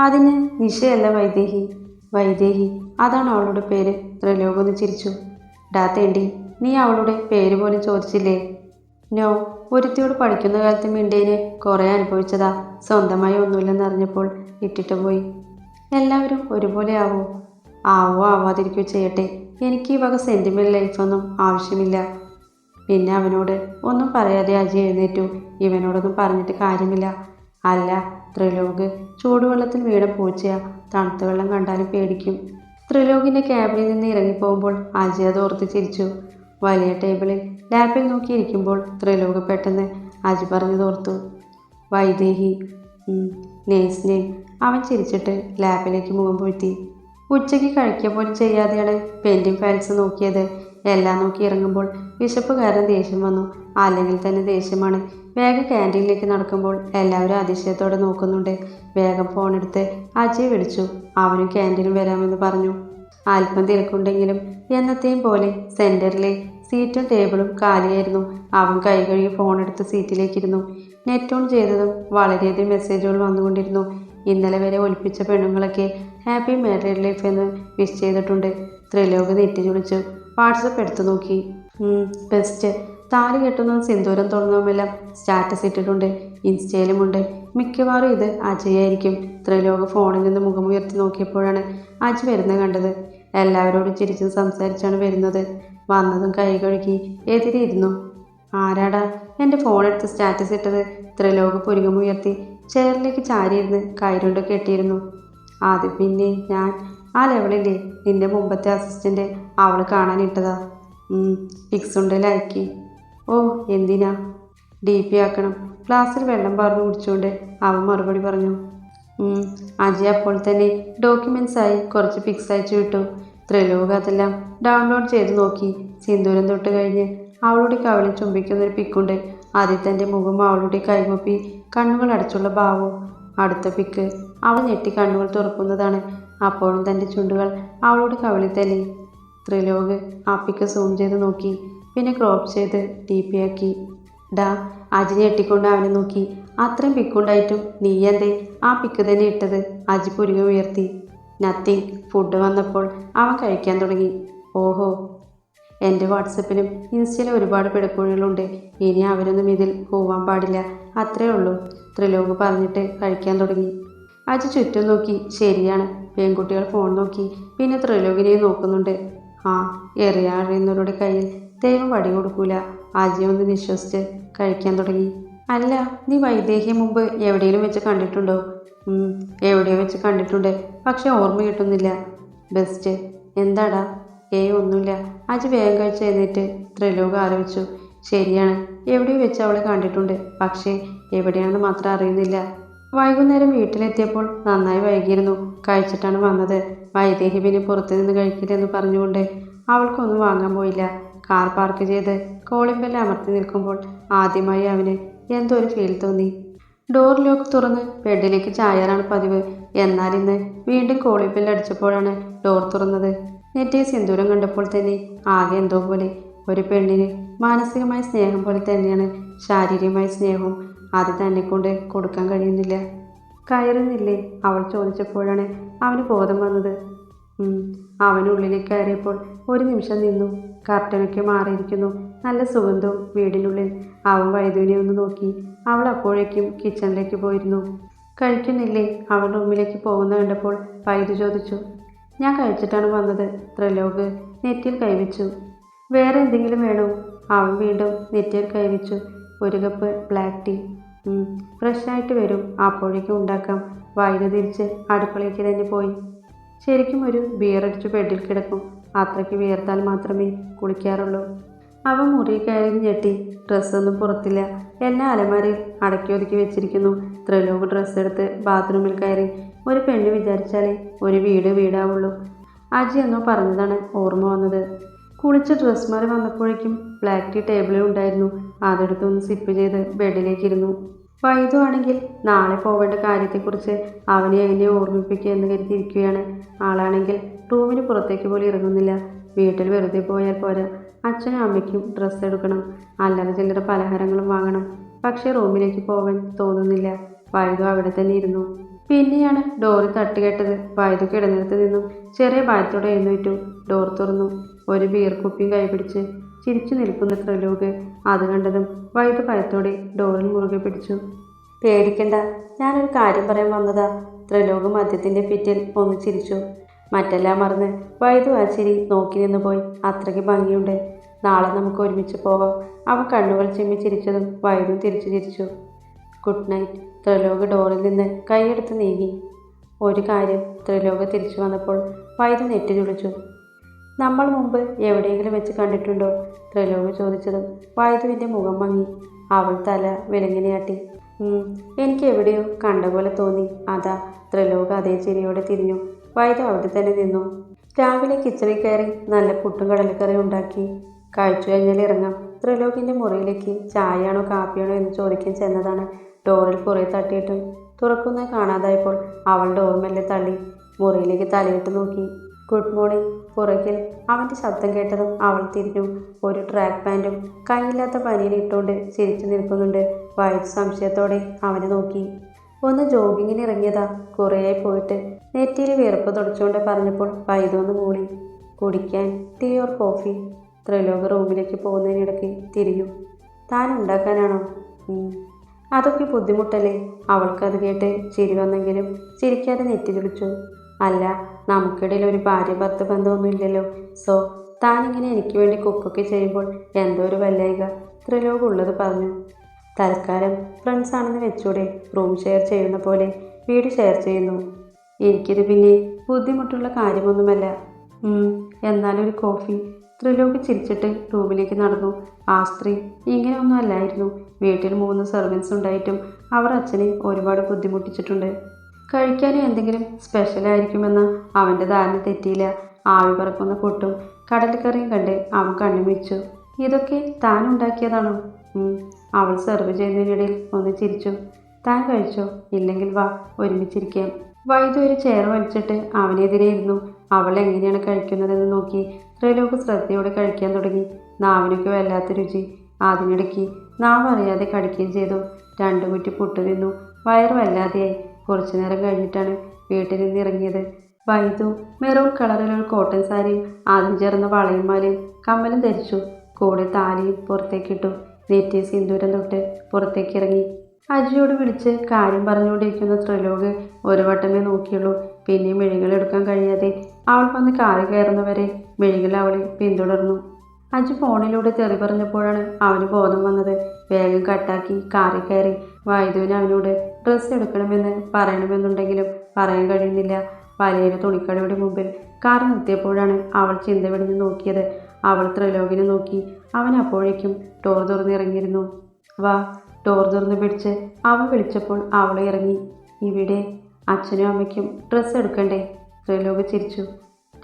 അതിന് നിശയല്ല വൈദേഹി. വൈദേഹി അതാണ് അവളുടെ പേര്. ത്രിലോകം ചിരിച്ചു. ഡാ തേണ്ടി നീ അവളുടെ പേര് പോലും ചോദിച്ചില്ലേ? നോ ഒരുത്തിയോട് പഠിക്കുന്ന കാലത്ത് മിണ്ടേന് കുറേ അനുഭവിച്ചതാ. സ്വന്തമായി ഒന്നുമില്ലെന്ന് അറിഞ്ഞപ്പോൾ ഇട്ടിട്ട് പോയി. എല്ലാവരും ഒരുപോലെ ആവോ? ആവോ ആവാതിരിക്കോ ചെയ്യട്ടെ. എനിക്ക് ഈ വക സെന്റിമെന്റ് ലൈഫൊന്നും ആവശ്യമില്ല. പിന്നെ അവനോട് ഒന്നും പറയാതെ അജി എഴുന്നേറ്റു. ഇവനോടൊന്നും പറഞ്ഞിട്ട് കാര്യമില്ല. അല്ല ത്രിലോക്. ചൂടുവെള്ളത്തിൽ വീട പൂച്ചയാ. തണുത്ത വെള്ളം കണ്ടാലും പേടിക്കും. ത്രിലോകിന്റെ ക്യാബിനിൽ നിന്ന് ഇറങ്ങിപ്പോകുമ്പോൾ അജി അത് ഓർത്ത് ചിരിച്ചു. വലിയ ടേബിളിൽ ലാപ്പിൽ നോക്കിയിരിക്കുമ്പോൾ ത്രിലോക് പെട്ടെന്ന് അജി പറഞ്ഞു തോർത്തു വൈദേഹി. നേഴ്സ് നെയിം അവൻ ചിരിച്ചിട്ട് ലാപ്പിലേക്ക് മുഖം പൊഴ്ത്തി. ഉച്ചയ്ക്ക് കഴിക്കുക പോലും ചെയ്യാതെയാണ് പെൻഡിങ് ഫയൽസ് നോക്കിയത്. എല്ലാം നോക്കി ഇറങ്ങുമ്പോൾ വിശപ്പ് കാരണം ദേഷ്യം വന്നു. അല്ലെങ്കിൽ തന്നെ ദേഷ്യമാണ്. വേഗം ക്യാന്റീനിലേക്ക് നടക്കുമ്പോൾ എല്ലാവരും അതിശയത്തോടെ നോക്കുന്നുണ്ട്. വേഗം ഫോൺ ഫോണെടുത്ത് അജയ് വിളിച്ചു. അവനും ക്യാന്റീനും വരാമെന്ന് പറഞ്ഞു. അല്പം തിരക്കുണ്ടെങ്കിലും എന്നത്തെയും പോലെ സെന്ററിലെ സീറ്റും ടേബിളും കാലിയായിരുന്നു. അവൻ കൈ കഴുകി ഫോണെടുത്ത് സീറ്റിലേക്കിരുന്നു നെറ്റ് ഓൺ ചെയ്തതും വളരെയധികം മെസ്സേജുകൾ വന്നുകൊണ്ടിരുന്നു. ഇന്നലെ വരെ ഒലിപ്പിച്ച പെണ്ണുങ്ങളൊക്കെ ഹാപ്പി മാരീഡ് ലൈഫ് എന്ന് വിഷ് ചെയ്തിട്ടുണ്ട്. ത്രിലോക് നെറ്റ് ചുളിച്ചു വാട്സപ്പ് എടുത്തു നോക്കി. ബെസ്റ്റ് താലി കെട്ടുന്നതും സിന്ദൂരം തൊടുന്നതുമെല്ലാം സ്റ്റാറ്റസ് ഇട്ടിട്ടുണ്ട് ഇൻസ്റ്റയിലുമുണ്ട്. മിക്കവാറും ഇത് അജയായിരിക്കും. ത്രിലോക ഫോണിൽ നിന്ന് മുഖമുയർത്തി നോക്കിയപ്പോഴാണ് അജ് വരുന്നത് കണ്ടത്. എല്ലാവരോടും ചിരിച്ചും സംസാരിച്ചാണ് വരുന്നത്. വന്നതും കൈ കഴുകി എതിരിയിരുന്നു. ആരാടാ? എന്റെ ഫോണെടുത്ത് സ്റ്റാറ്റസ് ഇട്ടത്? ത്രിലോക പുരുകമുയർത്തി. ചെയറിലേക്ക് ചാരിയിരുന്ന് കൈരുണ്ട് കെട്ടിയിരുന്നു. അത് പിന്നെ ഞാൻ ആ ലെവലില്ലേ നിന്റെ മുമ്പത്തെ അസിസ്റ്റന്റ് അവൾ കാണാനിട്ടതാ. ഫിക്സ് ഉണ്ട് ലൈക്ക് ഓ എന്തിനാ? ഡി പി ആക്കണം. ക്ലാസ്സിൽ വെള്ളം പറഞ്ഞു കുടിച്ചുകൊണ്ട് അവൻ മറുപടി പറഞ്ഞു. അജി അപ്പോൾ തന്നെ ഡോക്യുമെന്റ്സ് ആയി കുറച്ച് ഫിക്സ് അയച്ചു വിട്ടു. ത്രിലോക അതെല്ലാം ഡൗൺലോഡ് ചെയ്ത് നോക്കി. സിന്ദൂരം തൊട്ട് കഴിഞ്ഞ് അവളുടെ കവളിൽ ചുംബിക്കുന്ന ഒരു പിക്കുണ്ട് ആദ്യം തന്റെ മുഖം അവളുടെ കൈമുപ്പി കണ്ണുകൾ അടച്ചുള്ള ഭാവവും അടുത്ത പിക്ക് അവൾ ഞെട്ടി കണ്ണുകൾ തുറക്കുന്നതാണ്. അപ്പോഴും തന്റെ ചുണ്ടുകൾ അവളുടെ കവളിൽ തന്നെ ത്രിലോക് ആ പിക്ക് സൂം ചെയ്ത് നോക്കി. പിന്നെ ക്രോപ്പ് ചെയ്ത് ടി പി ആക്കി. ഡാ അജി ഞെട്ടിക്കൊണ്ട് അവനെ നോക്കി. അത്രയും പിക്കുണ്ടായിട്ടും നീ എന്തേ? ആ പിക്ക് തന്നെ ഇട്ടത് അജി പുരുക ഉയർത്തി. നത്തിങ് ഫുഡ് വന്നപ്പോൾ അവൻ കഴിക്കാൻ തുടങ്ങി. ഓഹോ. എന്റെ വാട്സപ്പിലും ഇൻസ്റ്റയിലും ഒരുപാട് പിടക്കുഴികളുണ്ട്. ഇനി അവരൊന്നും ഇതിൽ പോവാൻ പാടില്ല. അത്രേ ഉള്ളൂ. ത്രിലോക് പറഞ്ഞിട്ട് കഴിക്കാൻ തുടങ്ങി. അജി ചുറ്റും നോക്കി. ശരിയാണ്. പെൺകുട്ടികൾ ഫോൺ നോക്കി. പിന്നെ ത്രിലോകിനെയും നോക്കുന്നുണ്ട്. ആ എറിയാറിയുന്നവരുടെ കയ്യിൽ ദൈവം വടി കൊടുക്കൂല. ആദ്യം ഒന്ന് വിശ്വസിച്ച് കഴിക്കാൻ തുടങ്ങി. അല്ല നീ വൈദേഹിയെ മുമ്പ് എവിടെയെങ്കിലും വെച്ച് കണ്ടിട്ടുണ്ടോ? എവിടെയോ വെച്ച് കണ്ടിട്ടുണ്ട്. പക്ഷെ ഓർമ്മ കിട്ടുന്നില്ല. ബെസ്റ്റ് എന്താടാ? ഏ ഒന്നുമില്ല. അജി വേഗം കഴിച്ച് എഴുന്നേറ്റ് ത്രിലോകം ആലോചിച്ചു. ശരിയാണ്. എവിടെയോ വെച്ച് അവളെ കണ്ടിട്ടുണ്ട്. പക്ഷേ എവിടെയാണെന്ന് മാത്രം അറിയുന്നില്ല. വൈകുന്നേരം വീട്ടിലെത്തിയപ്പോൾ നന്നായി വൈകിയിരുന്നു. കഴിച്ചിട്ടാണ് വന്നത്. വൈദേഹി പിന്നെ പുറത്തു നിന്ന് കഴിക്കില്ലെന്ന് പറഞ്ഞുകൊണ്ട് അവൾക്കൊന്നും വാങ്ങാൻ പോയില്ല. കാർ പാർക്ക് ചെയ്ത് കോളിംഗ് ബെല്ല് അമർത്തി നിൽക്കുമ്പോൾ ആദ്യമായി അവന് എന്തോ ഒരു ഫീൽ തോന്നി. ഡോർ ലോക്ക് തുറന്ന് ബെഡിലേക്ക് ചായാറാണ് പതിവ്. എന്നാൽ ഇന്ന് വീണ്ടും കോളിംഗ് ബെല്ല് അടിച്ചപ്പോഴാണ് ഡോർ തുറന്നത്. നെറ്റിയെ സിന്ദൂരം കണ്ടപ്പോൾ തന്നെ ആകെ എന്തോ പോലെ. ഒരു പെണ്ണിന് മാനസികമായ സ്നേഹം പോലെ തന്നെയാണ് ശാരീരികമായ സ്നേഹവും അത് തന്നെ കൊണ്ട് കൊടുക്കാൻ കഴിയുന്നില്ല. കയറുന്നില്ലേ? അവൾ ചോദിച്ചപ്പോഴാണ് അവന് ബോധം വന്നത്. അവനുള്ളിലേക്ക് കയറിയപ്പോൾ ഒരു നിമിഷം നിന്നു. കർട്ടനൊക്കെ മാറിയിരിക്കുന്നു. നല്ല സുഗന്ധവും വീടിനുള്ളിൽ അവൻ വൈദ്യുവിനെ ഒന്ന് നോക്കി. അവൾ അപ്പോഴേക്കും കിച്ചണിലേക്ക് പോയിരുന്നു. കഴിക്കുന്നില്ലേ? അവൾ റൂമിലേക്ക് പോകുന്ന കണ്ടപ്പോൾ വൈദ്യു ചോദിച്ചു. ഞാൻ കഴിച്ചിട്ടാണ് വന്നത്. ത്രിലോക് നെറ്റിയിൽ കൈവച്ചു. വേറെ എന്തെങ്കിലും വേണോ? അവൻ വീണ്ടും നെറ്റിയിൽ കൈവച്ചു. ഒരു കപ്പ് ബ്ലാക്ക് ടീ. ഫ്രഷായിട്ട് വരും. അപ്പോഴേക്കും ഉണ്ടാക്കാം. വൈദ്യു തിരിച്ച് അടുക്കളയ്ക്ക് തന്നെ പോയി. ശരിക്കും ഒരു ബിയർ അടിച്ച് ബെഡിൽ കിടക്കും. അത്രയ്ക്ക് വിയർത്താൽ മാത്രമേ കുളിക്കാറുള്ളൂ. അവൻ മുറി കയറി ഞെട്ടി ഡ്രസ്സൊന്നും പുറത്തില്ല. എന്നെ അലമാരയിൽ അടക്കി ഒതുക്കി വെച്ചിരിക്കുന്നു. ത്രിലോക് ഡ്രസ്സ് എടുത്ത് ബാത്റൂമിൽ കയറി. ഒരു പെണ്ണ് വിചാരിച്ചാലേ ഒരു വീട് വീടാവുള്ളൂ. അജി എന്നോ പറഞ്ഞതാണ് ഓർമ്മ വന്നത്. കുളിച്ച ഡ്രസ് മാറി വന്നപ്പോഴേക്കും ബ്ലാക്ക് ടീ ടേബിളിൽ ഉണ്ടായിരുന്നു. അതെടുത്തൊന്ന് സിപ്പ് ചെയ്ത് ബെഡിലേക്ക് ഇരുന്നു വൈദു ആണെങ്കിൽ നാളെ പോവേണ്ട കാര്യത്തെക്കുറിച്ച് അവനെ എങ്ങനെ ഓർമ്മിപ്പിക്കുക എന്ന് കരുതിയിരിക്കുകയാണ്. ആളാണെങ്കിൽ റൂമിന് പുറത്തേക്ക് പോലും ഇറങ്ങുന്നില്ല. വീട്ടിൽ വെറുതെ പോയാൽ പോരാ. അച്ഛനും അമ്മയ്ക്കും ഡ്രസ്സ് എടുക്കണം. അല്ലറ ചില്ലറ പലഹാരങ്ങളും വാങ്ങണം. പക്ഷേ റൂമിലേക്ക് പോവാൻ തോന്നുന്നില്ല. വൈദു അവിടെ തന്നെ ഇരുന്നു. പിന്നെയാണ് ഡോറ് തട്ടുകേട്ടത്. വൈദു കിടന്നിടത്ത് നിന്നും ചെറിയ ഭയത്തോടെ എഴുന്നേറ്റു. ഡോർ തുറന്നു. ഒരു ബിയർ കുപ്പിയും കൈപിടിച്ച് ചിരിച്ചു നിൽക്കുന്ന ത്രിലോക് അത് കണ്ടതും വൈകിട്ട് ഭയത്തോടെ ഡോറിൽ മുറുകെ പിടിച്ചു. പേടിക്കണ്ട ഞാനൊരു കാര്യം പറയാൻ വന്നതാ. ത്രിലോക് മദ്യത്തിന്റെ പിറ്റിൽ ഒന്ന് ചിരിച്ചു. മറ്റെല്ലാം മറന്ന് വൈദ്യു ആ ചിരി നോക്കി നിന്ന് പോയി. അത്രയ്ക്ക് ഭംഗിയുണ്ട്. നാളെ നമുക്ക് ഒരുമിച്ച് പോവാം. അവൻ കണ്ണുകൾ ചിമ്മി ചിരിച്ചതും വൈദ്യു തിരിച്ചു ചിരിച്ചു. Good night. ത്രിലോക് ഡോറിൽ നിന്ന് കൈയെടുത്ത് നീങ്ങി. ഒരു കാര്യം ത്രിലോക് തിരിച്ചു വന്നപ്പോൾ വൈദ്യു നെറ്റി ചുളിച്ചു നമ്മൾ മുമ്പ് എവിടെയെങ്കിലും വെച്ച് കണ്ടിട്ടുണ്ടോ? ത്രിലോക് ചോദിച്ചതും വായുവിന്റെ മുഖം മങ്ങി. അവൾ തല വിലങ്ങിനെയാട്ടി "ഉം, എനിക്ക് എവിടെയോ കണ്ട പോലെ തോന്നി. അതാ ത്രിലോക് അതേ ചിരിയോടെ തിരിഞ്ഞു. വൈദ്യു അവിടെ തന്നെ നിന്നു. രാവിലെ കിച്ചണിൽ കയറി നല്ല പുട്ടും കടലക്കറി ഉണ്ടാക്കി. കഴിച്ചു കഴിഞ്ഞാൽ ഇറങ്ങാം. ത്രിലോകിന്റെ മുറിയിലേക്ക് ചായയാണോ കാപ്പിയാണോ എന്ന് ചോദിക്കാൻ ചെന്നതാണ്. ഡോറിൽ കുറേ തട്ടിയിട്ടും തുറക്കുന്നത് കാണാതായപ്പോൾ അവൾ ഡോർ മെല്ലെ തള്ളി. മുറിയിലേക്ക് തലയിട്ട് നോക്കി. ഗുഡ് മോർണിംഗ് പുറകിൽ അവന്റെ ശബ്ദം കേട്ടതും അവൾ തിരിഞ്ഞു. ഒരു ട്രാക്ക് പാന്റും കൈയില്ലാത്ത പനിയിൽ ഇട്ടുകൊണ്ട് ചിരിച്ചു നിൽക്കുന്നുണ്ട്. വയറ്റ് സംശയത്തോടെ അവനെ നോക്കി. ഒന്ന് ജോഗിങ്ങിന് ഇറങ്ങിയതാ കുറേയായി പോയിട്ട്. നെറ്റിയിൽ വിയർപ്പ് തുടച്ചുകൊണ്ട് പറഞ്ഞപ്പോൾ വൈദ്യു മൂളി. കുടിക്കാൻ ടീ ഓർ കോഫി? ത്രിലോക റൂമിലേക്ക് പോകുന്നതിനിടയ്ക്ക് തിരിഞ്ഞു. താൻ ഉണ്ടാക്കാനാണോ? അതൊക്കെ ബുദ്ധിമുട്ടല്ലേ? അവൾക്കത് കേട്ട് ചിരി വന്നെങ്കിലും ചിരിക്കാതെ നെറ്റി ചുളിച്ചു. അല്ല നമുക്കിടയിൽ ഒരു ഭാര്യ ഭർത്ത ബന്ധമൊന്നും ഇല്ലല്ലോ സോ താനിങ്ങനെ എനിക്ക് വേണ്ടി കുക്കൊക്കെ ചെയ്യുമ്പോൾ എന്തോ ഒരു വല്ലായിക ത്രിലോക് ഉള്ളത് പറഞ്ഞു. തൽക്കാലം ഫ്രണ്ട്സ് ആണെന്ന് വെച്ചൂടെ റൂം ഷെയർ ചെയ്യുന്ന പോലെ വീട് ഷെയർ ചെയ്യുന്നു. എനിക്കിത് പിന്നെ ബുദ്ധിമുട്ടുള്ള കാര്യമൊന്നുമല്ല. എന്നാലൊരു കോഫി ത്രിലോക് ചിരിച്ചിട്ട് റൂമിലേക്ക് നടന്നു. ആ സ്ത്രീ ഇങ്ങനെയൊന്നും അല്ലായിരുന്നു. വീട്ടിൽ മൂന്ന് സർവൻസ് ഉണ്ടായിട്ടും അവർ അച്ഛനെ ഒരുപാട് ബുദ്ധിമുട്ടിച്ചിട്ടുണ്ട്. കഴിക്കാനും എന്തെങ്കിലും സ്പെഷ്യൽ ആയിരിക്കുമെന്ന് അവന്റെ ധാരണ തെറ്റിയില്ല. ആവി പറക്കുന്ന കൊട്ടും കടലക്കറിയും കണ്ട് അവൻ കണ്ണുമിച്ചു ഇതൊക്കെ താൻ ഉണ്ടാക്കിയതാണോ. അവൾ സെർവ് ചെയ്യുന്നതിനിടയിൽ ഒന്ന് ചിരിച്ചു. താൻ കഴിച്ചോ? ഇല്ലെങ്കിൽ വാ ഒരുമിച്ചിരിക്കാം. വൈദ്യു ഒരു ചെയർ വലിച്ചിട്ട് അവനെതിരെ ഇരുന്നു. അവൾ എങ്ങനെയാണ് കഴിക്കുന്നതെന്ന് നോക്കി ത്രിലോക ശ്രദ്ധയോടെ കഴിക്കാൻ തുടങ്ങി. നാവിനൊക്കെ വല്ലാത്ത രുചി. അതിനിടയ്ക്ക് നാവ് അറിയാതെ കടിക്കുകയും ചെയ്തു. രണ്ടു കുറ്റി പുട്ടു നിന്നു വയറ് വല്ലാതെയായി. കുറച്ചു നേരം കഴിഞ്ഞിട്ടാണ് വീട്ടിൽ നിന്ന് ഇറങ്ങിയത്. വൈദു മെറൂൺ കളറിലൊരു കോട്ടൺ സാരിയും ആദ്യം ചേർന്ന വളയും മാലയും കമ്മലും ധരിച്ചു. കൂടെ താലിയും പുറത്തേക്കിട്ടു നെറ്റി സിന്ദൂരം തൊട്ട് പുറത്തേക്ക് ഇറങ്ങി. അജിയോട് വിളിച്ച് കാര്യം പറഞ്ഞുകൊണ്ടിരിക്കുന്ന ത്രിലോക് ഒരു വട്ടമേ നോക്കിയുള്ളൂ. പിന്നെ മിഴികൾ എടുക്കാൻ കഴിയാതെ അവൾ വന്ന് കാറി കയറുന്നവരെ മിഴികൾ അവളെ പിന്തുടർന്നു. അജി ഫോണിലൂടെ തെറി പറഞ്ഞപ്പോഴാണ് അവന് ബോധം വന്നത്. വേഗം കട്ടാക്കി കാറി കയറി വൈദുവിന് അവനോട് ഡ്രസ്സ് എടുക്കണമെന്ന് പറയണമെന്നുണ്ടെങ്കിലും പറയാൻ കഴിയുന്നില്ല. വലിയൊരു തുണിക്കടയുടെ മുമ്പിൽ. കാർ നിർത്തിയപ്പോഴാണ് അവൾ ചിന്ത വെടിഞ്ഞ് നോക്കിയത്. അവൾ ത്രിലോകിനെ നോക്കി. അവൻ അപ്പോഴേക്കും ഡോർ തുറന്നിറങ്ങിയിരുന്നു വാ. ഡോർ തുറന്ന് പിടിച്ച് അവൾ വിളിച്ചപ്പോൾ അവൾ ഇറങ്ങി. ഇവിടെ അച്ഛനും അമ്മയ്ക്കും ഡ്രസ്സ് എടുക്കണ്ടേ? ത്രിലോക് ചിരിച്ചു.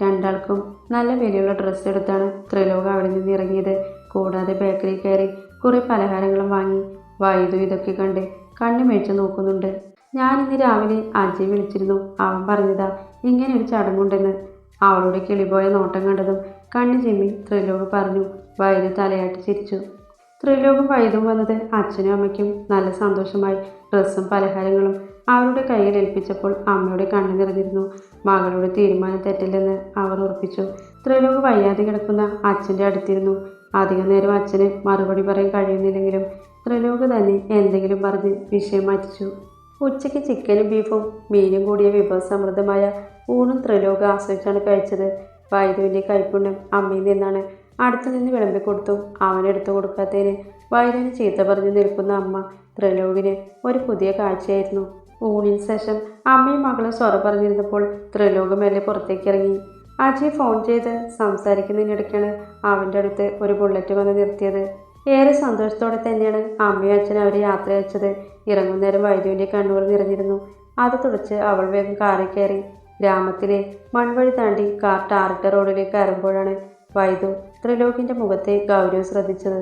രണ്ടാൾക്കും നല്ല വിലയുള്ള ഡ്രസ്സ് എടുത്താണ് ത്രിലോക അവിടെ നിന്ന് ഇറങ്ങിയത്. കൂടാതെ ബേക്കറി കയറി കുറേ പലഹാരങ്ങളും വാങ്ങി. വൈദ്യു ഇതൊക്കെ കണ്ട് കണ്ണു മേടിച്ച് നോക്കുന്നുണ്ട്. ഞാൻ ഇന്ന് രാവിലെ അജയ് വിളിച്ചിരുന്നു. അവൻ പറഞ്ഞതാ ഇങ്ങനെ ഒരു ചടങ്ങുണ്ടെന്ന്. അവളുടെ കിളിപോയ നോട്ടം കണ്ടതും കണ്ണു ചിമ്മി ത്രിലോക് പറഞ്ഞു വൈദ്യു തലയാട്ടി ചിരിച്ചു. ത്രിലോകം വൈദ്യം വന്നത് അച്ഛനും അമ്മയ്ക്കും നല്ല സന്തോഷമായി. ഡ്രസ്സും പലഹാരങ്ങളും അവരുടെ കയ്യിൽ ഏൽപ്പിച്ചപ്പോൾ അമ്മയുടെ കണ്ണു നിറഞ്ഞിരുന്നു. മകളുടെ തീരുമാനം തെറ്റില്ലെന്ന് അവർ ഉറപ്പിച്ചു. ത്രിലോക് വയ്യാതെ കിടക്കുന്ന അച്ഛന്റെ അടുത്തിരുന്നു. അധികം നേരം അച്ഛന് മറുപടി പറയാൻ കഴിയുന്നില്ലെങ്കിലും ത്രിലോക് തന്നെ എന്തെങ്കിലും പറഞ്ഞ് വിഷയം മാറ്റിച്ചു. ഉച്ചയ്ക്ക് ചിക്കനും ബീഫും മീനും കൂടിയ വിഭവസമൃദ്ധമായ ഊണും ത്രിലോക ആസ്വദിച്ചാണ് കഴിച്ചത്. വൈദുവിന്റെ കൈപ്പുണ്യം അമ്മയിൽ നിന്നാണ്. അടുത്തു നിന്ന് വിളമ്പിക്കൊടുത്തും അവനെടുത്തു കൊടുക്കാത്തതിന് വൈദുവിന് ചീത്ത പറഞ്ഞു നിൽക്കുന്ന അമ്മ ത്രിലോകിന് ഒരു പുതിയ കാഴ്ചയായിരുന്നു. ഊണിന് ശേഷം അമ്മയും മകളും സ്വറ പറഞ്ഞിരുന്നപ്പോൾ ത്രിലോകം മെല്ലെ പുറത്തേക്ക് ഇറങ്ങി. അജയ് ഫോൺ ചെയ്ത് സംസാരിക്കുന്നതിനിടയ്ക്കാണ് അവന്റെ അടുത്ത് ഒരു ബുള്ളറ്റ് വന്ന് നിർത്തിയത്. ഏറെ സന്തോഷത്തോടെ തന്നെയാണ് അമ്മയും അച്ഛനും അവരെ യാത്ര അയച്ചത് ഇറങ്ങുന്നേരം വൈദ്യുവിന്റെ കണ്ണുകൾ നിറഞ്ഞിരുന്നു. അത് തുടച്ച് അവൾ വേഗം കാറിൽ കയറി. ഗ്രാമത്തിലെ മൺവഴി താണ്ടി കാർ ടാറിട്ട റോഡിലേക്ക് കയറുമ്പോഴാണ് വൈദു ത്രിലോകിന്റെ മുഖത്തെ ഗൗരവം ശ്രദ്ധിച്ചത്.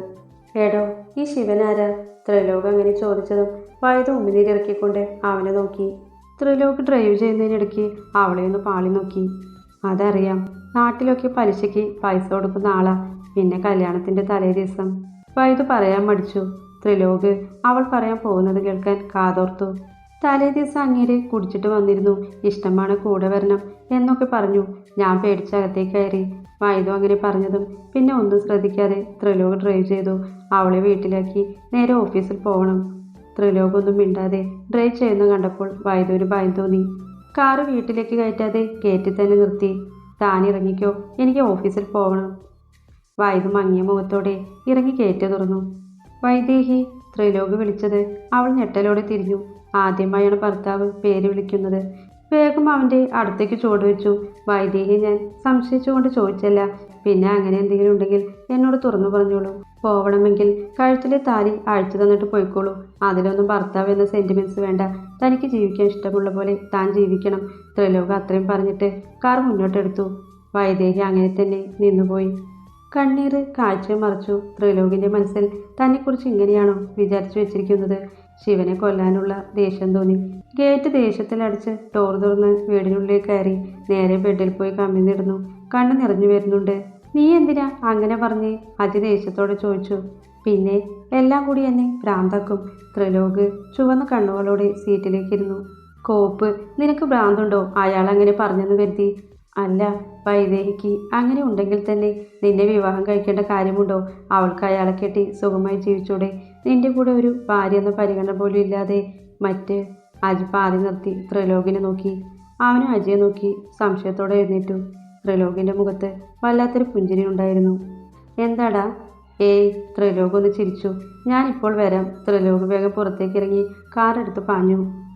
ഏടോ ഈ ശിവനാരാ ത്രിലോക് അങ്ങനെ ചോദിച്ചതും വൈദു ഉമ്മിനീരിറക്കിക്കൊണ്ട് അവനെ നോക്കി. ത്രിലോക് ഡ്രൈവ് ചെയ്യുന്നതിനിടയ്ക്ക് അവളെ ഒന്ന് പാളി നോക്കി. അതറിയാം നാട്ടിലൊക്കെ പലിശയ്ക്ക് പൈസ കൊടുക്കുന്ന ആളാ. പിന്നെ കല്യാണത്തിന്റെ തലേ ദിവസം വൈദ്യു പറയാൻ മടിച്ചു. ത്രിലോക് അവൾ പറയാൻ പോകുന്നത് കേൾക്കാൻ കാതോർത്തു. തലേ ദിവസം അങ്ങേരെ കുടിച്ചിട്ട് വന്നിരുന്നു. ഇഷ്ടമാണ് കൂടെ വരണം എന്നൊക്കെ പറഞ്ഞു. ഞാൻ പേടിച്ചകത്തേക്ക് കയറി. വൈദു അങ്ങനെ പറഞ്ഞതും പിന്നെ ഒന്നും ശ്രദ്ധിക്കാതെ ത്രിലോക് ഡ്രൈവ് ചെയ്തു. അവളെ വീട്ടിലാക്കി നേരെ ഓഫീസിൽ പോകണം. ത്രിലോക് ഒന്നും മിണ്ടാതെ ഡ്രൈവ് ചെയ്യുന്ന കണ്ടപ്പോൾ വൈദുവിന് ഭയം തോന്നി. കാറ് വീട്ടിലേക്ക് കയറ്റാതെ ഗേറ്റിൽ തന്നെ നിർത്തി. താൻ ഇറങ്ങിക്കോ എനിക്ക് ഓഫീസിൽ പോകണം. വൈദു മങ്ങിയ മുഖത്തോടെ ഇറങ്ങി കയറ്റി തുറന്നു. വൈദേഹി ത്രിലോക് വിളിച്ചത് അവൾ ഞെട്ടലോടെ തിരിഞ്ഞു. ആദ്യമായാണ് ഭർത്താവ് പേര് വിളിക്കുന്നത്. വേഗം അവന്റെ അടുത്തേക്ക് ചുവട് വെച്ചു. വൈദേഹി ഞാൻ സംശയിച്ചുകൊണ്ട് ചോദിച്ചല്ല പിന്നെ അങ്ങനെ എന്തെങ്കിലും ഉണ്ടെങ്കിൽ എന്നോട് തുറന്നു പറഞ്ഞോളൂ. പോവണമെങ്കിൽ കഴുത്തിലെ താലി അഴിച്ചു തന്നിട്ട് പോയിക്കോളൂ. അതിലൊന്നും ഭർത്താവ് എന്ന സെന്റിമെൻസ് വേണ്ട. തനിക്ക് ജീവിക്കാൻ ഇഷ്ടമുള്ള പോലെ താൻ ജീവിക്കണം. ത്രിലോക അത്രയും പറഞ്ഞിട്ട് കാർ മുന്നോട്ടെടുത്തു. വൈദേഹി അങ്ങനെ തന്നെ നിന്നുപോയി. കണ്ണീർ കാഴ്ച മറച്ചു. ത്രിലോകിന്റെ മനസ്സിൽ തന്നെക്കുറിച്ച് ഇങ്ങനെയാണോ വിചാരിച്ചു വെച്ചിരിക്കുന്നത്? ശിവനെ കൊല്ലാനുള്ള ദേഷ്യം തോന്നി. ഗേറ്റ് ദേഷ്യത്തിലടിച്ച് ടോർ തുറന്ന് വീടിനുള്ളിൽ കയറി നേരെ ബെഡിൽ പോയി കമ്മിന്നിടുന്നു കണ്ണ് നിറഞ്ഞു വരുന്നുണ്ട്. നീ എന്തിനാ അങ്ങനെ പറഞ്ഞ് അതി ദേഷ്യത്തോടെ ചോദിച്ചു? പിന്നെ എല്ലാം കൂടി എന്നെ ഭ്രാന്താക്കും ത്രിലോക് ചുവന്ന കണ്ണുകളോടെ സീറ്റിലേക്കിരുന്നു കോപ്പ് നിനക്ക് ഭ്രാന്തുണ്ടോ? അയാൾ അങ്ങനെ പറഞ്ഞെന്ന് കരുതി. അല്ല വൈദേഹിക്ക് അങ്ങനെ ഉണ്ടെങ്കിൽ തന്നെ നിന്നെ വിവാഹം കഴിക്കേണ്ട കാര്യമുണ്ടോ? അവൾക്ക് അയാളെ കെട്ടി സുഖമായി ജീവിച്ചൂടെ? നിന്റെ കൂടെ ഒരു ഭാര്യ എന്ന പരിഗണന പോലും ഇല്ലാതെ മറ്റ് അജി പാതി നിർത്തി ത്രിലോകിനെ നോക്കി. അവനും അജിയെ നോക്കി സംശയത്തോടെ എഴുന്നേറ്റു. ത്രിലോകിന്റെ മുഖത്ത് വല്ലാത്തൊരു പുഞ്ചിരി ഉണ്ടായിരുന്നു. എന്താടാ? ഏയ് ത്രിലോക് ഒന്ന് ചിരിച്ചു. ഞാനിപ്പോൾ വരാം. ത്രിലോക് വേഗം പുറത്തേക്ക് ഇറങ്ങി കാറെടുത്ത് പാഞ്ഞു.